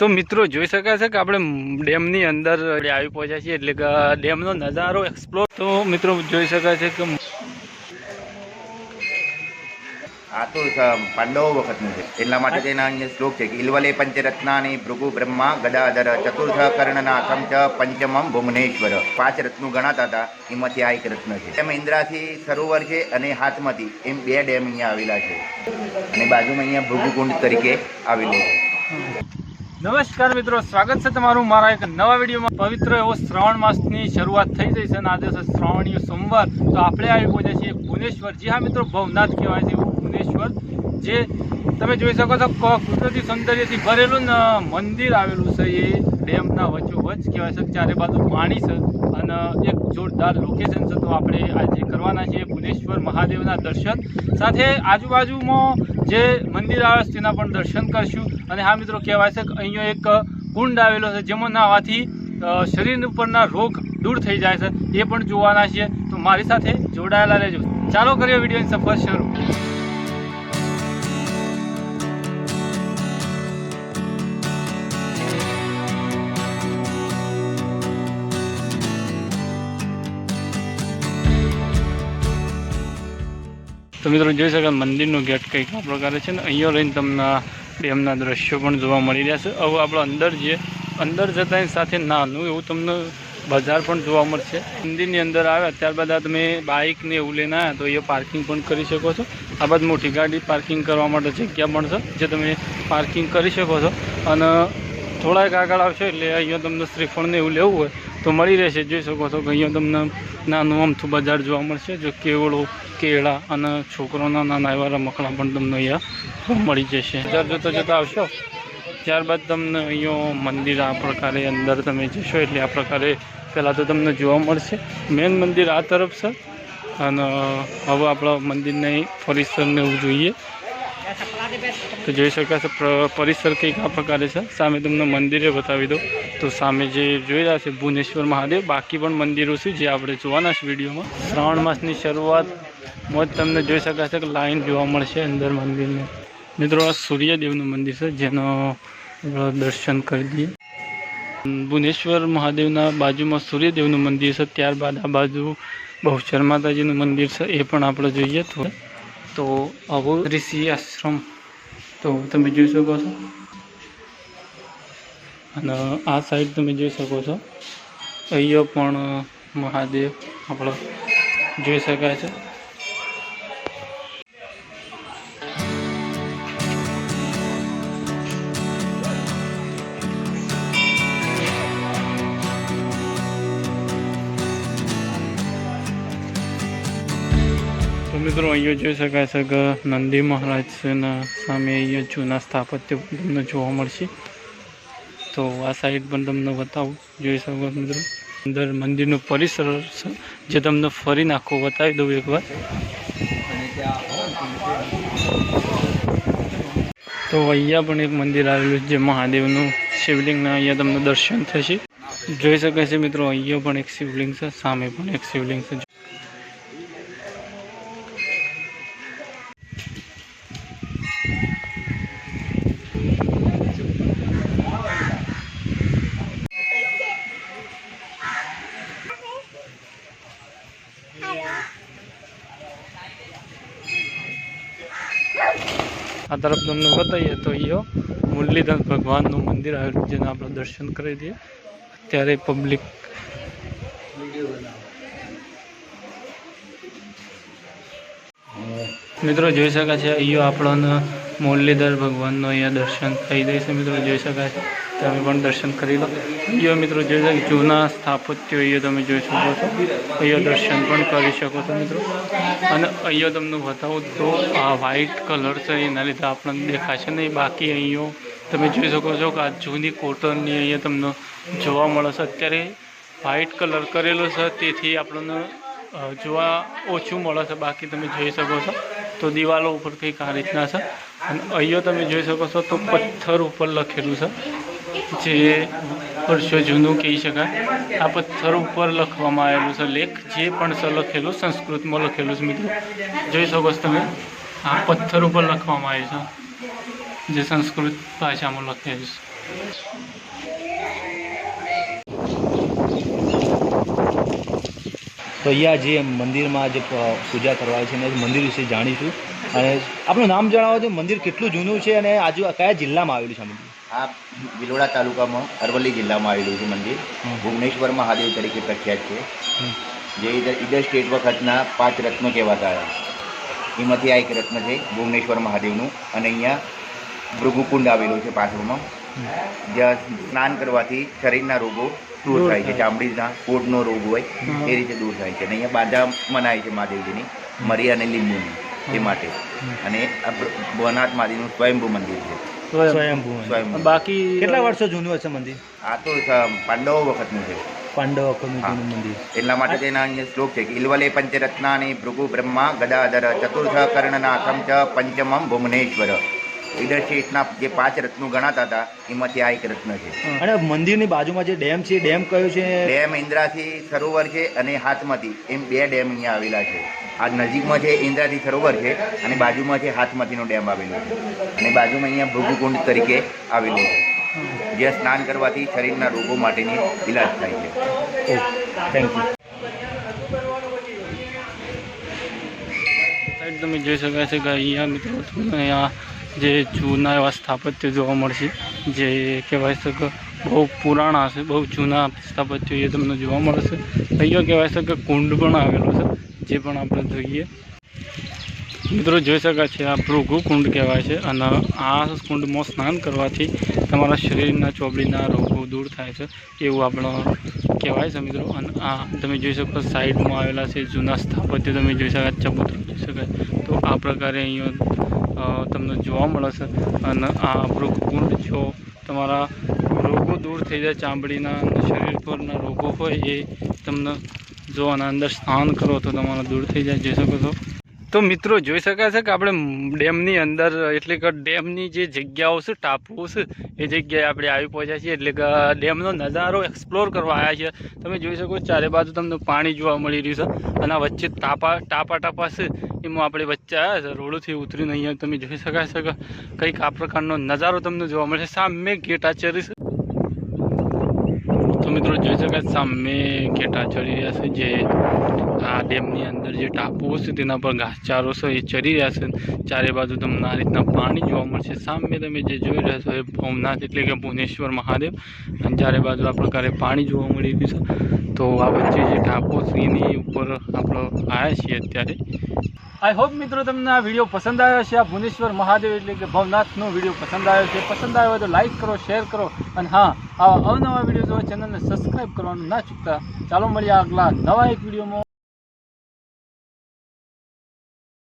તો મિત્રો, જોઈ શકાય છે કે આપણે ડેમની અંદર આવી પહોંચ્યા છીએ, એટલે કે ડેમનો નજારો એક્સપ્લોર તો મિત્રો, જોઈ શકાય છે કે આ તો પાંડવો વખતનું છે. એટલા માટે તેના અહીંયા શ્લોક છે કે, ઇલવલે પંચરત્નાની ભૃગુ બ્રહ્મા ગદાધર ચતુર્થ કર્ણનાથમ ચ પંચમમ ભુવનેશ્વર. પાંચ રત્નો ગણાતા હતા, એમાંથી આ એક રત્ન છે. એમ ઇન્દ્રાથી સરોવર છે અને હાથમાંથી એમ બે ડેમ અહીંયા આવેલા છે. અને બાજુમાં અહીંયા ભૃગુકુંડ તરીકે આવેલું છે. નમસ્કાર મિત્રો, સ્વાગત છે તમારું મારા એક નવા વિડીયોમાં. પવિત્ર એવો શ્રાવણ માસની શરૂઆત થઈ ગઈ છે અને આજે છે શ્રાવણીય સોમવાર. તો આપણે આવી પહોંચ્યા છીએ ભુવનેશ્વર. જી હા મિત્રો, ભવનાથ કહેવાય છે ભુવનેશ્વર, જે તમે જોઈ શકો છો કુદરતી સૌંદર્યથી ભરેલું મંદિર આવેલું છે એ ડેમના વચ્ચોવચ્ચ કહેવાય છે. ચારે બાજુ પાણી છે અને એક જોરદાર લોકેશન છે. તો આપણે આજે કરવાના છીએ ભુવનેશ્વર મહાદેવના દર્શન. સાથે આજુબાજુમાં જે મંદિર આવે છે તેના પણ દર્શન કરશું. અને હા મિત્રો, કહેવાય છે કે અહીંયા એક કુંડ આવેલો છે, જેમાં નાહવાથી શરીર ઉપરના રોગ દૂર થઈ જાય છે. એ પણ જોવાના છીએ. તો મારી સાથે જોડાયેલા રહેજો. ચાલો કરીએ વિડીયોની સફર શરૂ. તો મિત્રો જોઈ શકો મંદિરનો ગેટ કંઈક આ પ્રકારે છે ને, અહીંયા રહીને તમને ડેમના દ્રશ્યો પણ જોવા મળી રહ્યા છે. હવે આપણે અંદર જઈએ. અંદર જતાની સાથે નાનું એવું તમને બજાર પણ જોવા મળશે. મંદિરની અંદર આવ્યા, ત્યારબાદ આ તમે બાઇકને એવું લઈને આવ્યા, તો અહીંયા પાર્કિંગ પણ કરી શકો છો. આ બાદ મોટી ગાડી પાર્કિંગ કરવા માટે જગ્યા પણ છે, જે તમે પાર્કિંગ કરી શકો છો. અને થોડાક આગળ આવશો એટલે અહીંયા તમને શ્રીફળને એવું લેવું હોય તો મળી રહેશે. જોઈ શકો છો કે અહીંયા તમને નાનું અમથું બજાર જોવા મળશે, જો કેવડો, કેળા અને છોકરોના નાના એવા રમકડા પણ તમને અહીંયા મળી જશે. બજાર જોતા જોતા આવશો, ત્યારબાદ તમને અહીંયા મંદિર આ પ્રકારે અંદર તમે જશો, એટલે આ પ્રકારે પહેલાં તો તમને જોવા મળશે. મેન મંદિર આ તરફ છે. અને હવે આપણા મંદિરને પરિસરને એવું જોઈએ. તો જોઈ શકાશે પરિસર કંઈક આ પ્રકારે છે. સામે તમને મંદિરે બતાવી દો તો સામે જે જોઈ રહ્યા છે, ભુવનેશ્વર મહાદેવ, બાકી પણ મંદિરો છે જે આપણે જોવાના છે વિડીયોમાં. શ્રાવણ માસની શરૂઆતમાં જ તમને જોઈ શકાય છે કે લાઈન જોવા મળશે અંદર મંદિરને. મિત્રો, આ સૂર્યદેવનું મંદિર છે, જેનો દર્શન કરી દઈએ. ભુવનેશ્વર મહાદેવના બાજુમાં સૂર્યદેવનું મંદિર છે, ત્યારબાદ આ બાજુ બહુચર માતાજીનું મંદિર છે, એ પણ આપણે જોઈએ તો. તો આવો ઋષિ આશ્રમ તો તમે જોઈ શકો છો. અને આ સાઈડ તમે જોઈ શકો છો. અહીંયા પણ મહાદેવ આપણો જોઈ શકાય છે. મિત્રો, અહીંયા જોઈ શકાય છે કે નંદી મહારાજના સામે અહીંયા જૂના સ્થાપત્ય તમને જોવા મળશે. તો આ સાઈડ પણ તમને બતાવું. જોઈ શકો મિત્રો. અંદર મંદિરનો પરિસર છે, જે તમને ફરીને આખો બતાવી દઉં એકવાર. તો અહીંયા પણ એક મંદિર આવેલું છે, જે મહાદેવનું શિવલિંગના અહીંયા તમને દર્શન થશે. જોઈ શકાય છે મિત્રો, અહીંયા પણ એક શિવલિંગ છે, સામે પણ એક શિવલિંગ છે. આ તરફ તમને બતાવીએ તો અહીંયા મુરલીધર ભગવાનનું મંદિર આવેલું જેને આપણે દર્શન કરી દઈએ. અત્યારે પબ્લિક મિત્રો, જોઈ શકાય છે અહીંયા આપણને મુરલીધર ભગવાનનો અહીંયા દર્શન થઈ જાય છે, મિત્રો, જોઈ શકાય છે. તમે પણ દર્શન કરી લો. અહીંયા મિત્રો શકો જૂના સ્થાપત્યો અહીંયા તમે જોઈ શકો છો, અહીંયા દર્શન પણ કરી શકો છો મિત્રો. અને અહીંયા તમને બતાવું તો આ વ્હાઈટ કલર છે, એના લીધે આપણને દેખાશે નહીં. બાકી અહીંયા તમે જોઈ શકો છો કે આ જૂની કોટનની અહીંયા તમને જોવા મળે છે. અત્યારે વ્હાઈટ કલર કરેલો છે, તેથી આપણને જોવા ઓછું મળે છે. બાકી તમે જોઈ શકો છો તો દિવાલો ઉપર કંઈક આ રીતના છે. અને અહીંયા તમે જોઈ શકો છો તો પથ્થર ઉપર લખેલું છે. જે વર્ષો જૂનું કહી શકાય. આ પથ્થર ઉપર લખવામાં આવેલું છે લેખ. જે પણ છે લખેલું, સંસ્કૃતમાં લખેલું છે મિત્રો. જોઈ શકો છો તમે. આ પથ્થર ઉપર લખવામાં આવ્યું છે. જે સંસ્કૃત ભાષામાં લખેલું છે. તો અહીંયા જે મંદિરમાં જે પૂજા કરવા છે ને મંદિર વિશે જાણીશું. અને આપણું નામ જણાવો તો મંદિર કેટલું જૂનું છે અને આજુ, કયા જિલ્લામાં આવેલું છે આ બિલોડા તાલુકામાં અરવલ્લી જિલ્લામાં આવેલું છે મંદિર. ભુવનેશ્વર મહાદેવ તરીકે પ્રખ્યાત છે. જે ઇધર ઇધર સ્ટેટ વખતના પાંચ રત્નો કહેવાતા હતા. એમાંથી આ એક રત્ન છે ભુવનેશ્વર મહાદેવનું. અને અહીંયા ભૃગુકુંડ આવેલું છે પાછળમાં. જ્યાં સ્નાન કરવાથી શરીરના રોગો દૂર થાય છે. ચામડીના કોડનો રોગ હોય એ રીતે દૂર થાય છે. અને અહીંયા બાધા મનાય છે મહાદેવજીની. મરી અને લીંબુની. એ માટે. અને ભવનાથ મહાદેવનું સ્વયંભૂ મંદિર છે. સ્વયંભૂ. બાકી કેટલા વર્ષો જૂનું હશે મંદિર? આ તો પાંડવો વખતનું છે. પાંડવ વખતનું જૂનું મંદિર. એટલા માટે તેના અહીંયા શ્લોક છે કે ઇલ્વલે પંચરત્નાની ભૃગુ બ્રહ્મા ગદાધર ચતુર્થ કર્ણનાથમ ચ પંચમમ ભુવનેશ્વર. ઈડર જે પાંચ રત્નો ગણાતા હતા એમાંથી આ એક રત્ન છે. અને મંદિરની બાજુમાં જે ડેમ છે ડેમ કયો છે? ડેમ ઇન્દ્રાથી સરોવર છે અને હાથમાંથી એમ બે ડેમ અહીંયા આવેલા છે. આ નજીકમાં છે ઇન્દ્રાજી સરોવર છે અને બાજુમાં છે હાથમાંથીનો ડેમ આવેલો છે. અને બાજુમાં અહીંયા ભૃગુકુંડ તરીકે આવેલું છે. જ્યાં સ્નાન કરવાથી શરીરના રોગો માટેની ઇલાજ થાય છે. થેન્ક યુ સાઈડ તમે જોઈ શકાય છે કે અહીંયા મિત્રો અહીંયા જે જૂના એવા સ્થાપત્ય જોવા મળશે. જે કહેવાય છે કે બહુ પુરાણા છે બહુ જૂના સ્થાપત્યો એ તમને જોવા મળશે. અહીંયા કહેવાય છે કે કુંડ પણ આવેલો છે. જે પણ આપણે જોઈએ, મિત્રો જોઈ શકાય છે આ ભૃગુ કુંડ કહેવાય છે અને આ કુંડમાં સ્નાન કરવાથી તમારા શરીરના ચોબડીના રોગો દૂર થાય છે એવું આપણો કહેવાય છે મિત્રો. અને આ તમે જોઈ શકો સાઈડમાં આવેલા છે જૂના સ્થાપત્ય તમે જોઈ શકાય, ચબૂતરો જોઈ શકાય. તો આ પ્રકારે અહીંયા તમને જોવા મળે છે. અને આ ભૃગુ કુંડ છો તમારા રોગો દૂર થઈ જાય, ચામડીના શરીર પરના રોગો હોય એ તમને જો આના અંદર સ્નાન કરો તો તમારો દૂર થઈ જાય, જોઈ શકો છો. તો મિત્રો, જોઈ શકાય છે કે આપણે ડેમની અંદર, એટલે કે ડેમની જે જગ્યાઓ છે, ટાપુઓ છે, એ જગ્યાએ આપણે આવી પહોંચ્યા છીએ. એટલે કે ડેમનો નજારો એક્સપ્લોર કરવા આવ્યા છીએ. તમે જોઈ શકો ચારે બાજુ તમને પાણી જોવા મળી રહ્યું છે. અને વચ્ચે ટાપા ટાપા ટાપા છે, એમાં આપણે વચ્ચે આવ્યા છે રોડથી ઉતરીને અહીંયા તમે જોઈ શકાય છે કંઈક આ પ્રકારનો નજારો તમને જોવા મળશે. સામે ગેટ આચરી છે. મિત્રો, જોઈ શકાય સામે ઘેટા ચડી રહ્યા છે. જે આ ડેમની અંદર જે ટાપુઓ છે તેના પર ઘાસચારો છે, એ ચડી રહ્યા છે. ચારે બાજુ તમને આ રીતના પાણી જોવા મળશે. સામે તમે જે જોઈ રહ્યા છો, એ ભવનાથ એટલે કે ભુવનેશ્વર મહાદેવ. અને ચારે બાજુ આ પ્રકારે પાણી જોવા મળી રહ્યું છે. તો આ વચ્ચે જે ટાપુ છે, એની ઉપર આપણે આવ્યા છીએ અત્યારે. આઈ હોપ મિત્રો તમને આ વીડિયો પસંદ આવ્યો છે આ ભુવનેશ્વર મહાદેવ એટલે કે ભવનાથનો વીડિયો પસંદ આવ્યો છે. પસંદ આવ્યો હોય તો લાઇક કરો શેર કરો અને હા, આવા અવનવા વીડિયો જોવા ચેનલને સબસ્ક્રાઈબ કરવાનું ના ચૂકતા. ચાલો મળીએ આગલા નવા એક વિડીયોમાં.